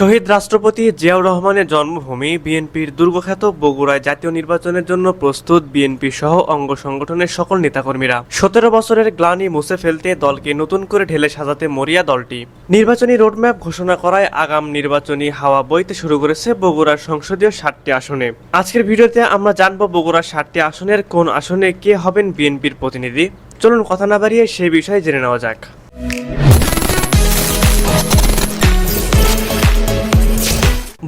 শহীদ রাষ্ট্রপতি জিয়াউর রহমানের জন্মভূমি বিএনপির দুর্গখ্যাত বগুড়ায় জাতীয় নির্বাচনের জন্য প্রস্তুত বিএনপি সহ অঙ্গ সংগঠনের সকল নেতাকর্মীরা। সতেরো বছরের গ্লানি মুছে ফেলতে দলকে নতুন করে ঢেলে সাজাতে মরিয়া দলটি। নির্বাচনী রোডম্যাপ ঘোষণা করায় আগাম নির্বাচনী হাওয়া বইতে শুরু করেছে বগুড়ার সংসদীয় ষাটটি আসনে। আজকের ভিডিওতে আমরা জানব বগুড়ার ষাটটি আসনের কোন আসনে কে হবেন বিএনপির প্রতিনিধি। চলুন কথা না বাড়িয়ে সেই বিষয়ে জেনে নেওয়া যাক।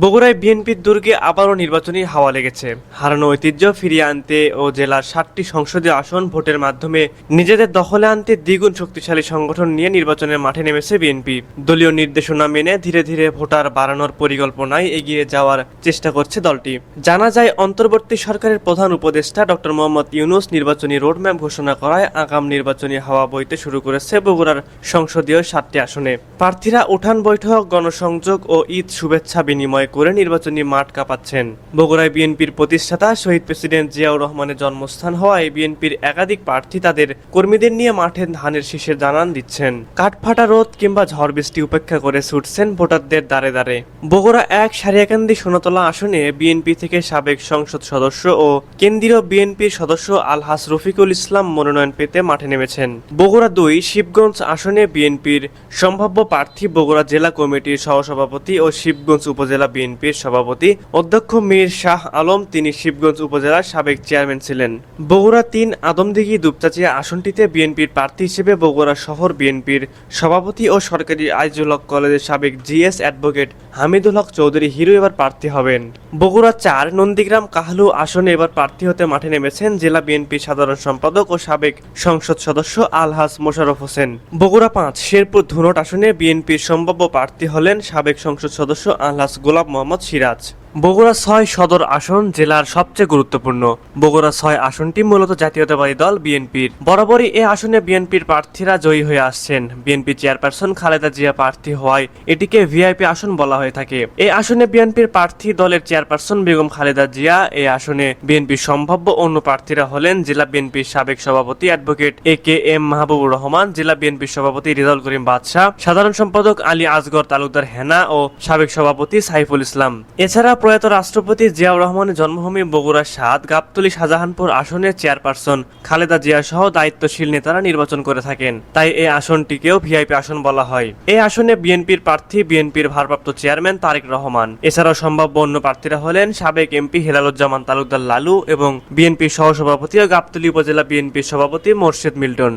বগুড়ায় বিএনপির দুর্গে আবারও নির্বাচনী হাওয়া লেগেছে। হারানো ঐতিহ্য ফিরিয়ে আনতে ও জেলার সাতটি সংসদীয় আসন ভোটের মাধ্যমে নিজেদের দখলে আনতে দ্বিগুণ শক্তিশালী সংগঠন নিয়ে নির্বাচনের মাঠে নেমেছে বিএনপি। দলীয় নির্দেশনা মেনে ধীরে ধীরে ভোটার বাড়ানোর পরিকল্পনায় এগিয়ে যাওয়ার চেষ্টা করছে দলটি। জানা যায়, অন্তর্বর্তী সরকারের প্রধান উপদেষ্টা ডক্টর মোহাম্মদ ইউনুস নির্বাচনী রোডম্যাপ ঘোষণা করায় আগাম নির্বাচনী হাওয়া বইতে শুরু করেছে বগুড়ার সংসদীয় সাতটি আসনে। প্রার্থীরা উঠান বৈঠক, গণসংযোগ ও ঈদ শুভেচ্ছা বিনিময় করে নির্বাচনী মাঠ কাঁপাচ্ছেন। বগুড়ায় বিএনপির প্রতিষ্ঠাতা শহীদ প্রেসিডেন্ট জিয়াউর রহমানের জন্মস্থান হওয়ায় বিএনপির একাধিক প্রার্থী তাদের কর্মীদের নিয়ে মাঠে ধানের শীষের জানান দিচ্ছেন। কাঠফাটা রোদ কিংবা ঝড় বৃষ্টি উপেক্ষা করে ছুটছেন ভোটারদের দ্বারে দ্বারে। বগুড়া এক সারিয়াকান্দি সোনাতলা আসনে বিএনপি থেকে সাবেক সংসদ সদস্য ও কেন্দ্রীয় বিএনপির সদস্য আলহাস রফিকুল ইসলাম মনোনয়ন পেতে মাঠে নেমেছেন। বগুড়া দুই শিবগঞ্জ আসনে বিএনপির সম্ভাব্য প্রার্থী বগুড়া জেলা কমিটির সহসভাপতি ও শিবগঞ্জ উপজেলা বিএনপির সভাপতি অধ্যক্ষ মীর শাহ আলম, তিনি শিবগঞ্জ উপজেলার সাবেক চেয়ারম্যান ছিলেন। বগুড়া তিন আদমদিঘি দুপচাচিয়া আসনটিতে বিএনপির প্রার্থী হিসেবে বগুড়া শহর বিএনপির সভাপতি ও সরকারি আইজুল হক কলেজের সাবেক GS advocate Hamidul Haque Chowdhury Hero এবার প্রার্থী হবেন। বগুড়া চার নন্দীগ্রাম কাহলু আসনে এবার প্রার্থী হতে মাঠে নেমেছেন জেলা বিএনপির সাধারণ সম্পাদক ও সাবেক সংসদ সদস্য আলহাস মোশাররফ হোসেন। বগুড়া পাঁচ, শেরপুর ধুনট আসনে বিএনপির সম্ভাব্য প্রার্থী হলেন সাবেক সংসদ সদস্য আলহাস গোলাপ মোহাম্মদ সিরাজ। বগুড়া ছয় সদর আসন জেলার সবচেয়ে গুরুত্বপূর্ণ। বগুড়া ছয় আসনটি মূলত জাতীয়তাবাদী দল বিএনপির। বরাবরই এ আসনে বিএনপির প্রার্থীরা জয়ী হয়ে আসছেন। বিএনপি চেয়ারপারসন খালেদা জিয়া প্রার্থী হওয়ায় এটিকে ভিআইপি আসন বলা হয়ে থাকে। এই আসনে বিএনপির প্রার্থী দলের চেয়ারপারসন বেগম খালেদা জিয়া এই আসনে বিএনপির সম্ভাব্য অন্য প্রার্থীরা হলেন জেলা বিএনপির সাবেক সভাপতি advocate A K M Mahbubur Rahman, জেলা বিএনপির সভাপতি রিজাউল করিম বাদশাহ, সাধারণ সম্পাদক আলী আজগর তালুকদার হেনা ও সাবেক সভাপতি সাইফুল ইসলাম। এছাড়া প্রয়াত রাষ্ট্রপতি জিয়াউর রহমানের জন্মভূমি বগুড়ার সাত গাবতলী শাহজাহানপুর আসনের চেয়ারপারসন খালেদা জিয়া সহ দায়িত্বশীল নেতারা নির্বাচন করে থাকেন। তাই এই আসনটিকেও ভিআইপি আসন বলা হয়। এই আসনে বিএনপির প্রার্থী, বিএনপির ভারপ্রাপ্ত চেয়ারম্যান তারেক রহমান। এছাড়াও সম্ভাব্য অন্য প্রার্থীরা হলেন সাবেক এমপি হেলালুজ্জামান তালুকদার লালু এবং বিএনপির সহসভাপতি ও গাবতলী উপজেলা বিএনপির সভাপতি মোর্শেদ মিল্টন।